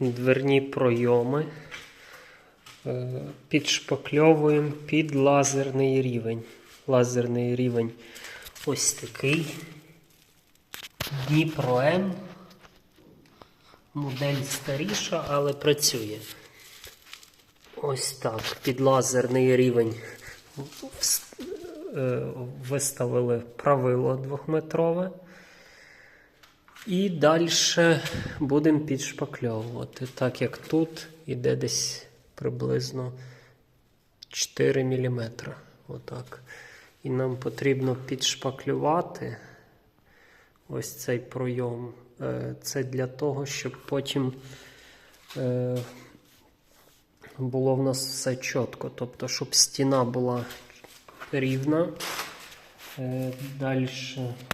дверні пройоми. Е, Підшпакльовуємо під лазерний рівень. Лазерний рівень ось такий. Дніпро М. Модель старіша, але працює. Ось так. Під лазерний рівень е, виставили правило двохметрове. І далі будемо підшпакльовувати. Так як тут іде десь приблизно 4 мм. Отак. І нам потрібно підшпаклювати ось цей пройом. Е, Це для того, щоб потім е, було в нас все чітко. Тобто, щоб стіна була рівна. Далі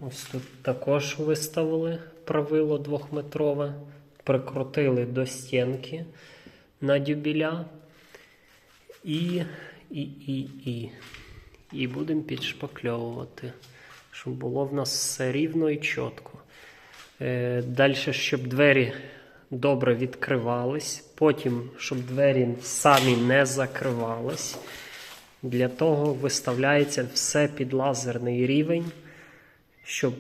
ось тут також виставили правило двохметрове, прикрутили до стінки на дюбіля. І, і, і, і. І будемо підшпакльовувати, щоб було в нас все рівно і чітко. Е, Далі, щоб двері добре відкривались, потім, щоб двері самі не закривались. Для того виставляється все під лазерний рівень, щоб,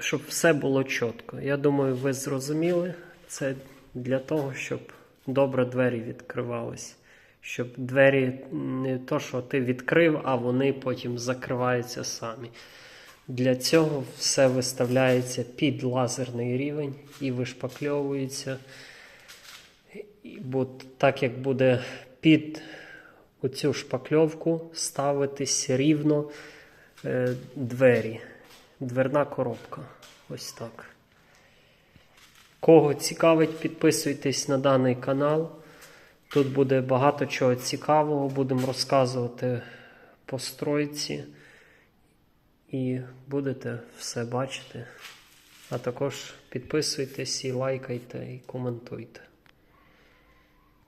щоб все було чітко. Я думаю, ви зрозуміли. Це для того, щоб добре двері відкривались. Щоб двері не то, що ти відкрив, а вони потім закриваються самі. Для цього все виставляється під лазерний рівень і вишпакльовується. І бо так як буде під оцю шпакльовку ставитись рівно е, двері. Дверна коробка. Ось так. Кого цікавить, підписуйтесь на даний канал. Тут буде багато чого цікавого. Будемо розказувати по стройці. І будете все бачити. А також підписуйтесь і лайкайте, і коментуйте.